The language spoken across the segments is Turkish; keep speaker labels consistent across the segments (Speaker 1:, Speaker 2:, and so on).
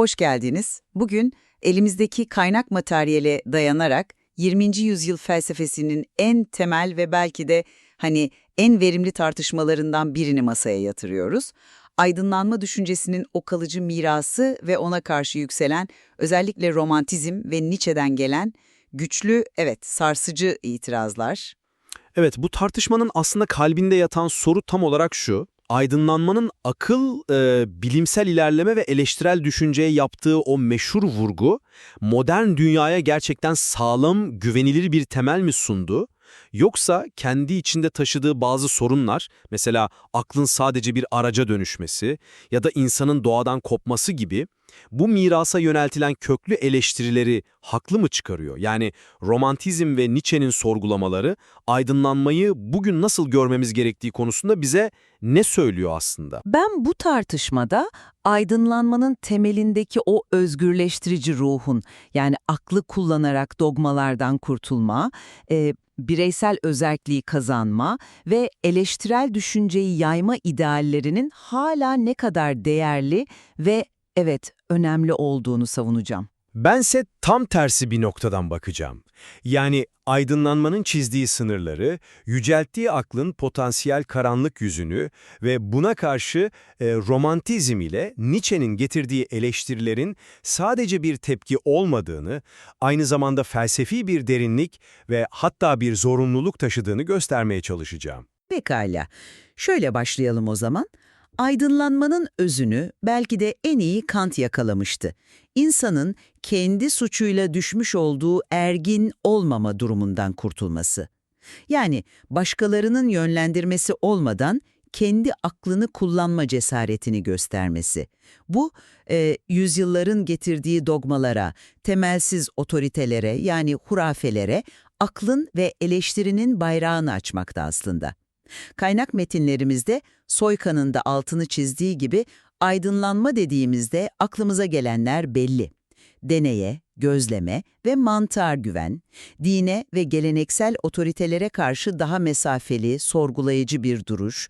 Speaker 1: hoş geldiniz. Bugün elimizdeki kaynak materyale dayanarak 20. yüzyıl felsefesinin en temel ve belki de hani en verimli tartışmalarından birini masaya yatırıyoruz. Aydınlanma düşüncesinin o kalıcı mirası ve ona karşı yükselen özellikle romantizm ve Nietzsche'den gelen güçlü, evet sarsıcı itirazlar.
Speaker 2: Evet, bu tartışmanın aslında kalbinde yatan soru tam olarak şu. Aydınlanmanın akıl, e, bilimsel ilerleme ve eleştirel düşünceye yaptığı o meşhur vurgu, modern dünyaya gerçekten sağlam, güvenilir bir temel mi sundu? Yoksa kendi içinde taşıdığı bazı sorunlar, mesela aklın sadece bir araca dönüşmesi ya da insanın doğadan kopması gibi, bu mirasa yöneltilen köklü eleştirileri haklı mı çıkarıyor? Yani romantizm ve Nietzsche'nin sorgulamaları aydınlanmayı bugün nasıl görmemiz gerektiği konusunda bize ne söylüyor aslında?
Speaker 3: Ben bu tartışmada aydınlanmanın temelindeki o özgürleştirici ruhun, yani aklı kullanarak dogmalardan kurtulma, e, bireysel özelliği kazanma ve eleştirel düşünceyi yayma ideallerinin hala ne kadar değerli ve evet önemli olduğunu savunacağım.
Speaker 2: Bense tam tersi bir noktadan bakacağım. Yani aydınlanmanın çizdiği sınırları, yücelttiği aklın potansiyel karanlık yüzünü ve buna karşı e, romantizm ile Nietzsche'nin getirdiği eleştirilerin sadece bir tepki olmadığını, aynı zamanda felsefi bir derinlik ve hatta bir zorunluluk taşıdığını göstermeye çalışacağım.
Speaker 1: Pekala. Şöyle başlayalım o zaman. Aydınlanmanın özünü belki de en iyi Kant yakalamıştı. İnsanın kendi suçuyla düşmüş olduğu ergin olmama durumundan kurtulması. Yani başkalarının yönlendirmesi olmadan kendi aklını kullanma cesaretini göstermesi. Bu, e, yüzyılların getirdiği dogmalara, temelsiz otoritelere yani hurafelere aklın ve eleştirinin bayrağını açmakta aslında. Kaynak metinlerimizde Soyka'nın da altını çizdiği gibi aydınlanma dediğimizde aklımıza gelenler belli. Deneye, gözleme ve mantar güven, dine ve geleneksel otoritelere karşı daha mesafeli, sorgulayıcı bir duruş,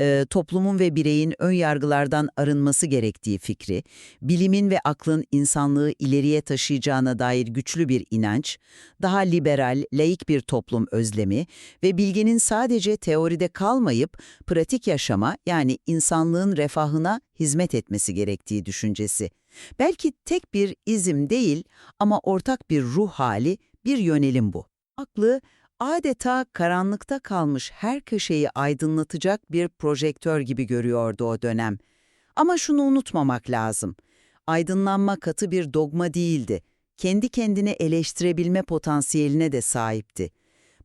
Speaker 1: e, toplumun ve bireyin ön yargılardan arınması gerektiği fikri, bilimin ve aklın insanlığı ileriye taşıyacağına dair güçlü bir inanç, daha liberal, laik bir toplum özlemi ve bilginin sadece teoride kalmayıp pratik yaşama yani insanlığın refahına hizmet etmesi gerektiği düşüncesi. Belki tek bir izim değil ama ortak bir ruh hali, bir yönelim bu. Aklı adeta karanlıkta kalmış her köşeyi aydınlatacak bir projektör gibi görüyordu o dönem. Ama şunu unutmamak lazım. Aydınlanma katı bir dogma değildi. Kendi kendine eleştirebilme potansiyeline de sahipti.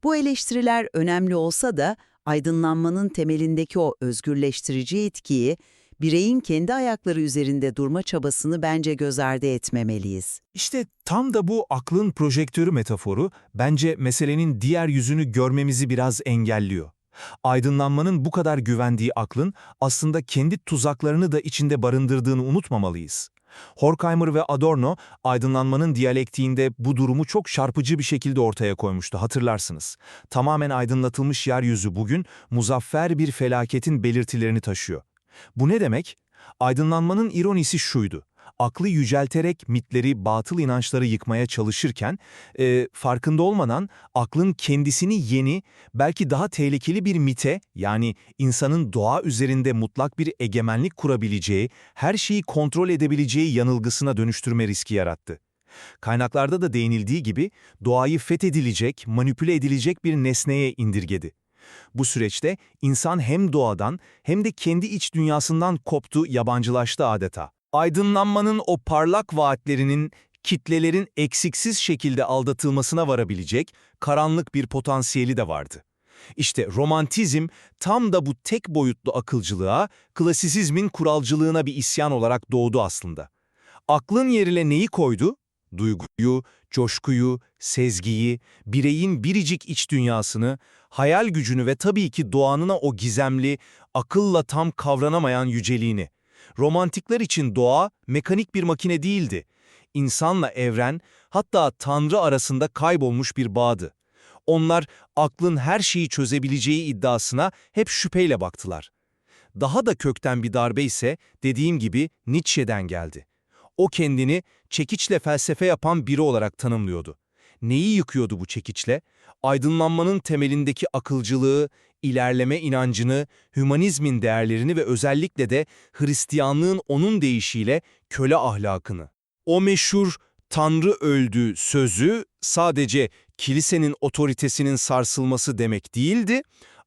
Speaker 1: Bu eleştiriler önemli olsa da aydınlanmanın temelindeki o özgürleştirici etkiyi bireyin kendi ayakları üzerinde durma çabasını bence göz ardı etmemeliyiz.
Speaker 4: İşte tam da bu aklın projektörü metaforu bence meselenin diğer yüzünü görmemizi biraz engelliyor. Aydınlanmanın bu kadar güvendiği aklın aslında kendi tuzaklarını da içinde barındırdığını unutmamalıyız. Horkheimer ve Adorno aydınlanmanın diyalektiğinde bu durumu çok çarpıcı bir şekilde ortaya koymuştu hatırlarsınız. Tamamen aydınlatılmış yeryüzü bugün muzaffer bir felaketin belirtilerini taşıyor. Bu ne demek? Aydınlanmanın ironisi şuydu. Aklı yücelterek mitleri, batıl inançları yıkmaya çalışırken, e, farkında olmadan aklın kendisini yeni, belki daha tehlikeli bir mite, yani insanın doğa üzerinde mutlak bir egemenlik kurabileceği, her şeyi kontrol edebileceği yanılgısına dönüştürme riski yarattı. Kaynaklarda da değinildiği gibi doğayı fethedilecek, manipüle edilecek bir nesneye indirgedi. Bu süreçte insan hem doğadan hem de kendi iç dünyasından koptu, yabancılaştı adeta. Aydınlanmanın o parlak vaatlerinin kitlelerin eksiksiz şekilde aldatılmasına varabilecek karanlık bir potansiyeli de vardı. İşte romantizm tam da bu tek boyutlu akılcılığa, klasisizmin kuralcılığına bir isyan olarak doğdu aslında. Aklın yerine neyi koydu? Duyguyu, coşkuyu, sezgiyi, bireyin biricik iç dünyasını, hayal gücünü ve tabii ki doğanına o gizemli, akılla tam kavranamayan yüceliğini. Romantikler için doğa mekanik bir makine değildi. İnsanla evren, hatta Tanrı arasında kaybolmuş bir bağdı. Onlar aklın her şeyi çözebileceği iddiasına hep şüpheyle baktılar. Daha da kökten bir darbe ise dediğim gibi Nietzsche'den geldi. O kendini çekiçle felsefe yapan biri olarak tanımlıyordu. Neyi yıkıyordu bu çekiçle? Aydınlanmanın temelindeki akılcılığı, ilerleme inancını, hümanizmin değerlerini ve özellikle de Hristiyanlığın onun deyişiyle köle ahlakını. O meşhur Tanrı öldü sözü sadece kilisenin otoritesinin sarsılması demek değildi,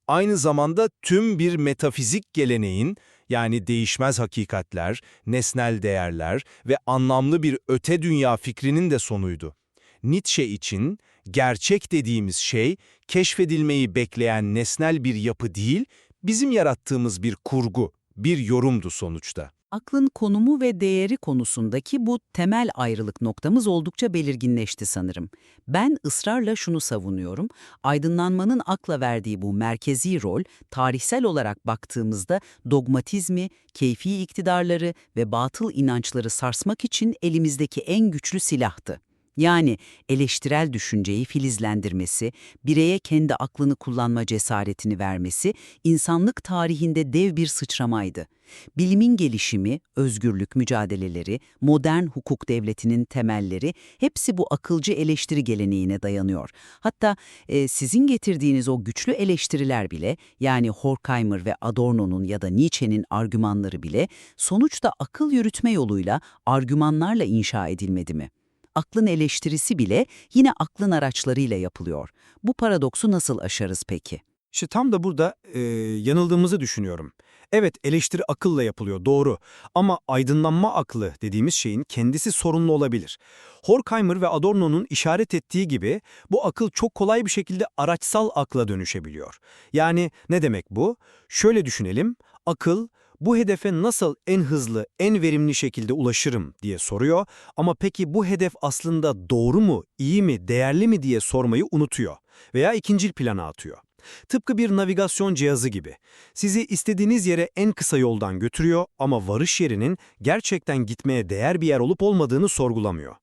Speaker 4: aynı zamanda tüm bir metafizik geleneğin yani değişmez hakikatler, nesnel değerler ve anlamlı bir öte dünya fikrinin de sonuydu. Nietzsche için gerçek dediğimiz şey keşfedilmeyi bekleyen nesnel bir yapı değil, bizim yarattığımız bir kurgu, bir yorumdu sonuçta.
Speaker 1: Aklın konumu ve değeri konusundaki bu temel ayrılık noktamız oldukça belirginleşti sanırım. Ben ısrarla şunu savunuyorum. Aydınlanmanın akla verdiği bu merkezi rol, tarihsel olarak baktığımızda dogmatizmi, keyfi iktidarları ve batıl inançları sarsmak için elimizdeki en güçlü silahtı. Yani eleştirel düşünceyi filizlendirmesi, bireye kendi aklını kullanma cesaretini vermesi, insanlık tarihinde dev bir sıçramaydı. Bilimin gelişimi, özgürlük mücadeleleri, modern hukuk devletinin temelleri hepsi bu akılcı eleştiri geleneğine dayanıyor. Hatta e, sizin getirdiğiniz o güçlü eleştiriler bile yani Horkheimer ve Adorno'nun ya da Nietzsche'nin argümanları bile sonuçta akıl yürütme yoluyla argümanlarla inşa edilmedi mi? Aklın eleştirisi bile yine aklın araçlarıyla yapılıyor. Bu paradoksu nasıl aşarız peki?
Speaker 2: İşte tam da burada e, yanıldığımızı düşünüyorum. Evet eleştiri akılla yapılıyor doğru ama aydınlanma aklı dediğimiz şeyin kendisi sorunlu olabilir. Horkheimer ve Adorno'nun işaret ettiği gibi bu akıl çok kolay bir şekilde araçsal akla dönüşebiliyor. Yani ne demek bu? Şöyle düşünelim, akıl bu hedefe nasıl en hızlı, en verimli şekilde ulaşırım diye soruyor ama peki bu hedef aslında doğru mu, iyi mi, değerli mi diye sormayı unutuyor veya ikincil plana atıyor. Tıpkı bir navigasyon cihazı gibi. Sizi istediğiniz yere en kısa yoldan götürüyor ama varış yerinin gerçekten gitmeye değer bir yer olup olmadığını sorgulamıyor.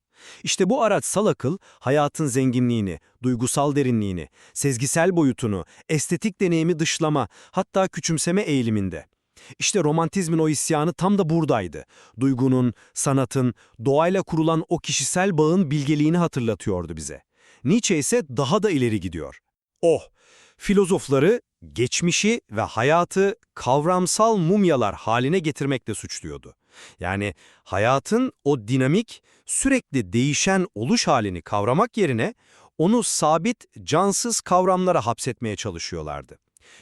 Speaker 2: İşte bu araçsal akıl, hayatın zenginliğini, duygusal derinliğini, sezgisel boyutunu, estetik deneyimi dışlama, hatta küçümseme eğiliminde. İşte romantizmin o isyanı tam da buradaydı. Duygunun, sanatın, doğayla kurulan o kişisel bağın bilgeliğini hatırlatıyordu bize. Nietzsche ise daha da ileri gidiyor. Oh, filozofları geçmişi ve hayatı kavramsal mumyalar haline getirmekle suçluyordu. Yani hayatın o dinamik, sürekli değişen oluş halini kavramak yerine onu sabit, cansız kavramlara hapsetmeye çalışıyorlardı.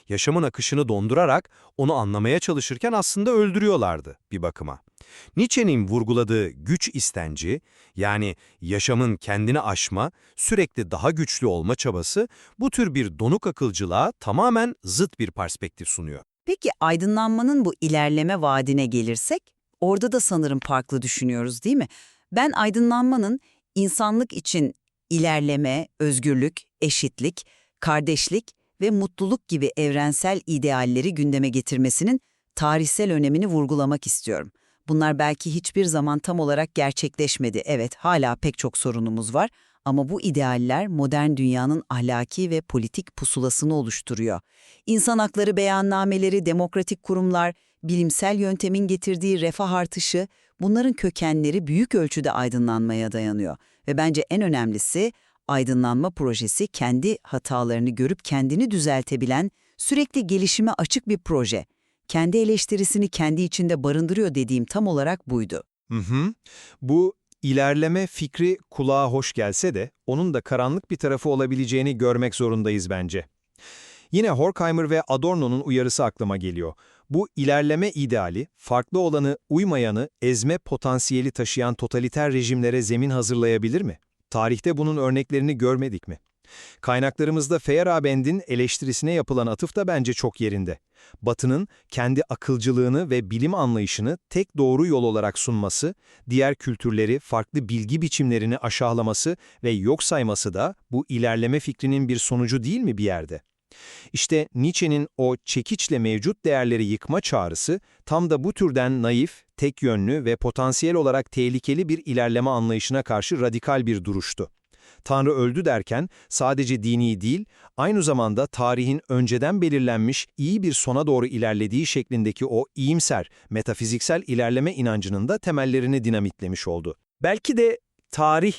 Speaker 2: Yaşamın akışını dondurarak onu anlamaya çalışırken aslında öldürüyorlardı bir bakıma. Nietzsche'nin vurguladığı güç istenci, yani yaşamın kendini aşma, sürekli daha güçlü olma çabası bu tür bir donuk akılcılığa tamamen zıt bir perspektif sunuyor.
Speaker 1: Peki aydınlanmanın bu ilerleme vaadine gelirsek, orada da sanırım farklı düşünüyoruz değil mi? Ben aydınlanmanın insanlık için ilerleme, özgürlük, eşitlik, kardeşlik ve mutluluk gibi evrensel idealleri gündeme getirmesinin tarihsel önemini vurgulamak istiyorum. Bunlar belki hiçbir zaman tam olarak gerçekleşmedi. Evet, hala pek çok sorunumuz var ama bu idealler modern dünyanın ahlaki ve politik pusulasını oluşturuyor. İnsan hakları beyannameleri, demokratik kurumlar, bilimsel yöntemin getirdiği refah artışı, bunların kökenleri büyük ölçüde aydınlanmaya dayanıyor. Ve bence en önemlisi aydınlanma projesi kendi hatalarını görüp kendini düzeltebilen, sürekli gelişime açık bir proje. Kendi eleştirisini kendi içinde barındırıyor dediğim tam olarak buydu.
Speaker 2: Hı hı. Bu ilerleme fikri kulağa hoş gelse de onun da karanlık bir tarafı olabileceğini görmek zorundayız bence. Yine Horkheimer ve Adorno'nun uyarısı aklıma geliyor. Bu ilerleme ideali, farklı olanı, uymayanı, ezme potansiyeli taşıyan totaliter rejimlere zemin hazırlayabilir mi? Tarihte bunun örneklerini görmedik mi? Kaynaklarımızda Feyerabend'in eleştirisine yapılan atıf da bence çok yerinde. Batı'nın kendi akılcılığını ve bilim anlayışını tek doğru yol olarak sunması, diğer kültürleri, farklı bilgi biçimlerini aşağılaması ve yok sayması da bu ilerleme fikrinin bir sonucu değil mi bir yerde? İşte Nietzsche'nin o çekiçle mevcut değerleri yıkma çağrısı tam da bu türden naif, tek yönlü ve potansiyel olarak tehlikeli bir ilerleme anlayışına karşı radikal bir duruştu.
Speaker 5: Tanrı öldü derken sadece dini değil, aynı zamanda tarihin önceden belirlenmiş iyi bir sona doğru ilerlediği şeklindeki o iyimser, metafiziksel ilerleme inancının da temellerini dinamitlemiş oldu. Belki de tarih,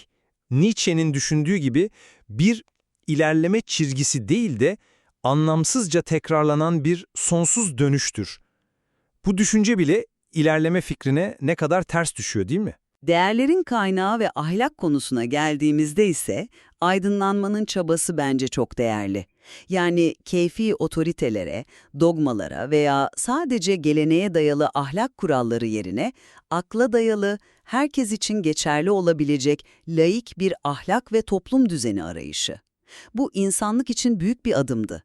Speaker 5: Nietzsche'nin düşündüğü gibi bir ilerleme çizgisi değil de anlamsızca tekrarlanan bir sonsuz dönüştür. Bu düşünce bile ilerleme fikrine ne kadar ters düşüyor değil mi?
Speaker 1: Değerlerin kaynağı ve ahlak konusuna geldiğimizde ise aydınlanmanın çabası bence çok değerli. Yani keyfi otoritelere, dogmalara veya sadece geleneğe dayalı ahlak kuralları yerine akla dayalı, herkes için geçerli olabilecek laik bir ahlak ve toplum düzeni arayışı. Bu insanlık için büyük bir adımdı.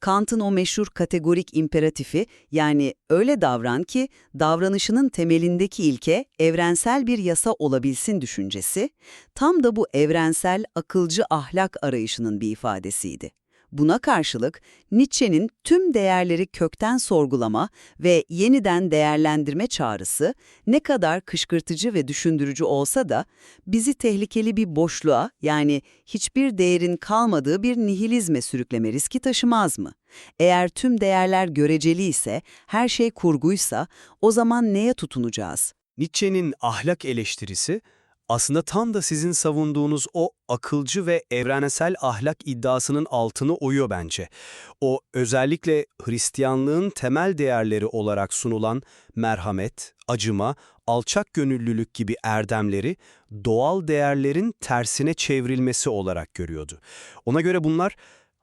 Speaker 1: Kant'ın o meşhur kategorik imperatifi yani öyle davran ki davranışının temelindeki ilke evrensel bir yasa olabilsin düşüncesi, tam da bu evrensel akılcı ahlak arayışının bir ifadesiydi. Buna karşılık Nietzsche'nin tüm değerleri kökten sorgulama ve yeniden değerlendirme çağrısı ne kadar kışkırtıcı ve düşündürücü olsa da bizi tehlikeli bir boşluğa yani hiçbir değerin kalmadığı bir nihilizme sürükleme riski taşımaz mı? Eğer tüm değerler göreceli ise, her şey kurguysa o zaman neye tutunacağız?
Speaker 2: Nietzsche'nin ahlak eleştirisi aslında tam da sizin savunduğunuz o akılcı ve evrensel ahlak iddiasının altını oyuyor bence. O özellikle Hristiyanlığın temel değerleri olarak sunulan merhamet, acıma, alçak gönüllülük gibi erdemleri doğal değerlerin tersine çevrilmesi olarak görüyordu. Ona göre bunlar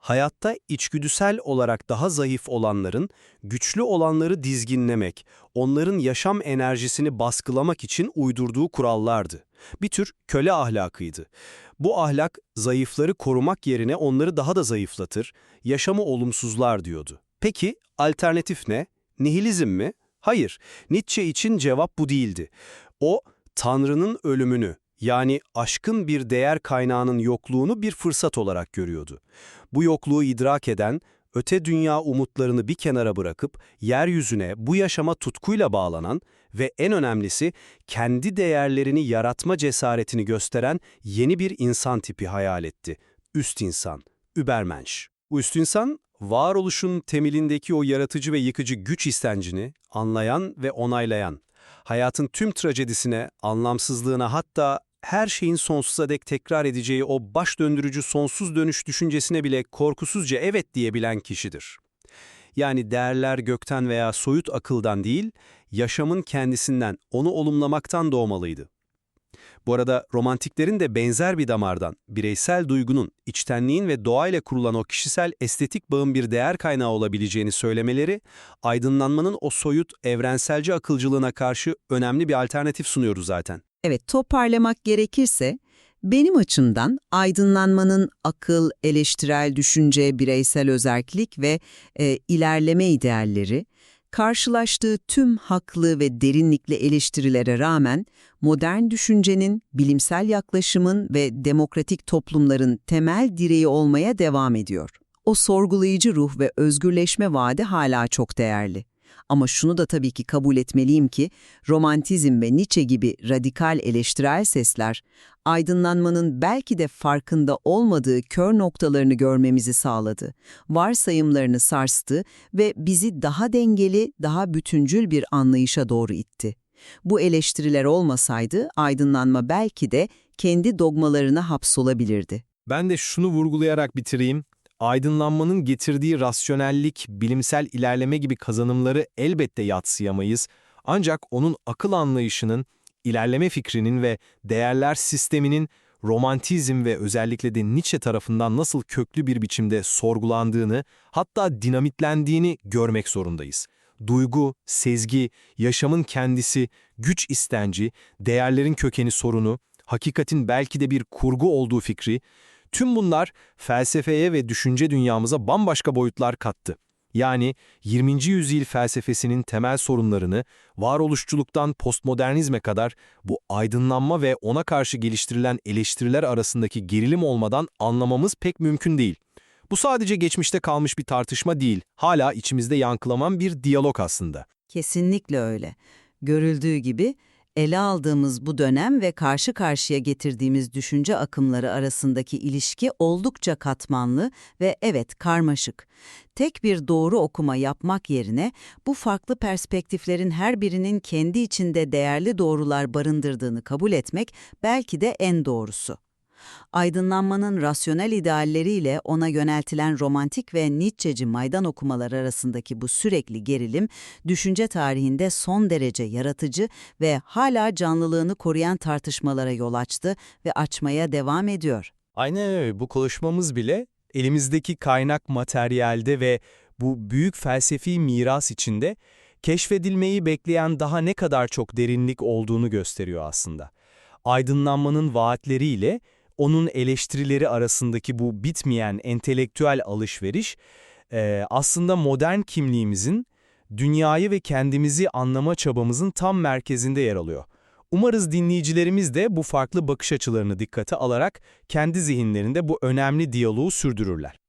Speaker 2: hayatta içgüdüsel olarak daha zayıf olanların, güçlü olanları dizginlemek, onların yaşam enerjisini baskılamak için uydurduğu kurallardı. Bir tür köle ahlakıydı. Bu ahlak zayıfları korumak yerine onları daha da zayıflatır, yaşamı olumsuzlar diyordu. Peki alternatif ne? Nihilizm mi? Hayır, Nietzsche için cevap bu değildi. O, Tanrı'nın ölümünü, yani aşkın bir değer kaynağının yokluğunu bir fırsat olarak görüyordu. Bu yokluğu idrak eden, öte dünya umutlarını bir kenara bırakıp yeryüzüne bu yaşama tutkuyla bağlanan ve en önemlisi kendi değerlerini yaratma cesaretini gösteren yeni bir insan tipi hayal etti. Üst insan, Übermensch. Üst insan, varoluşun temelindeki o yaratıcı ve yıkıcı güç istencini anlayan ve onaylayan, hayatın tüm trajedisine, anlamsızlığına hatta her şeyin sonsuza dek tekrar edeceği o baş döndürücü sonsuz dönüş düşüncesine bile korkusuzca evet diyebilen kişidir. Yani değerler gökten veya soyut akıldan değil, yaşamın kendisinden, onu olumlamaktan doğmalıydı. Bu arada romantiklerin de benzer bir damardan, bireysel duygunun, içtenliğin ve doğayla kurulan o kişisel estetik bağın bir değer kaynağı olabileceğini söylemeleri, aydınlanmanın o soyut, evrenselci akılcılığına karşı önemli bir alternatif sunuyordu zaten.
Speaker 1: Evet, toparlamak gerekirse, benim açımdan aydınlanmanın akıl, eleştirel düşünce, bireysel özellik ve e, ilerleme idealleri, karşılaştığı tüm haklı ve derinlikli eleştirilere rağmen modern düşüncenin, bilimsel yaklaşımın ve demokratik toplumların temel direği olmaya devam ediyor. O sorgulayıcı ruh ve özgürleşme vaadi hala çok değerli. Ama şunu da tabii ki kabul etmeliyim ki, romantizm ve Nietzsche gibi radikal eleştirel sesler, aydınlanmanın belki de farkında olmadığı kör noktalarını görmemizi sağladı, varsayımlarını sarstı ve bizi daha dengeli, daha bütüncül bir anlayışa doğru itti. Bu eleştiriler olmasaydı aydınlanma belki de kendi dogmalarına hapsolabilirdi.
Speaker 5: Ben de şunu vurgulayarak bitireyim. Aydınlanmanın getirdiği rasyonellik, bilimsel ilerleme gibi kazanımları elbette yatsıyamayız. Ancak onun akıl anlayışının, ilerleme fikrinin ve değerler sisteminin romantizm ve özellikle de Nietzsche tarafından nasıl köklü bir biçimde sorgulandığını, hatta dinamitlendiğini görmek zorundayız. Duygu, sezgi, yaşamın kendisi, güç istenci, değerlerin kökeni sorunu, hakikatin belki de bir kurgu olduğu fikri, tüm bunlar felsefeye ve düşünce dünyamıza bambaşka boyutlar kattı. Yani 20. yüzyıl felsefesinin temel sorunlarını varoluşçuluktan postmodernizme kadar bu aydınlanma ve ona karşı geliştirilen eleştiriler arasındaki gerilim olmadan anlamamız pek mümkün değil. Bu sadece geçmişte kalmış bir tartışma değil, hala içimizde yankılaman bir diyalog aslında.
Speaker 1: Kesinlikle öyle. Görüldüğü gibi Ele aldığımız bu dönem ve karşı karşıya getirdiğimiz düşünce akımları arasındaki ilişki oldukça katmanlı ve evet karmaşık. Tek bir doğru okuma yapmak yerine bu farklı perspektiflerin her birinin kendi içinde değerli doğrular barındırdığını kabul etmek belki de en doğrusu. Aydınlanmanın rasyonel idealleriyle ona yöneltilen romantik ve Nietzsche'ci maydan okumalar arasındaki bu sürekli gerilim, düşünce tarihinde son derece yaratıcı ve hala canlılığını koruyan tartışmalara yol açtı ve açmaya devam ediyor.
Speaker 2: Aynen öyle. Bu konuşmamız bile elimizdeki kaynak materyalde ve bu büyük felsefi miras içinde keşfedilmeyi bekleyen daha ne kadar çok derinlik olduğunu gösteriyor aslında. Aydınlanmanın vaatleriyle onun eleştirileri arasındaki bu bitmeyen entelektüel alışveriş e, aslında modern kimliğimizin, dünyayı ve kendimizi anlama çabamızın tam merkezinde yer alıyor. Umarız dinleyicilerimiz de bu farklı bakış açılarını dikkate alarak kendi zihinlerinde bu önemli diyaloğu sürdürürler.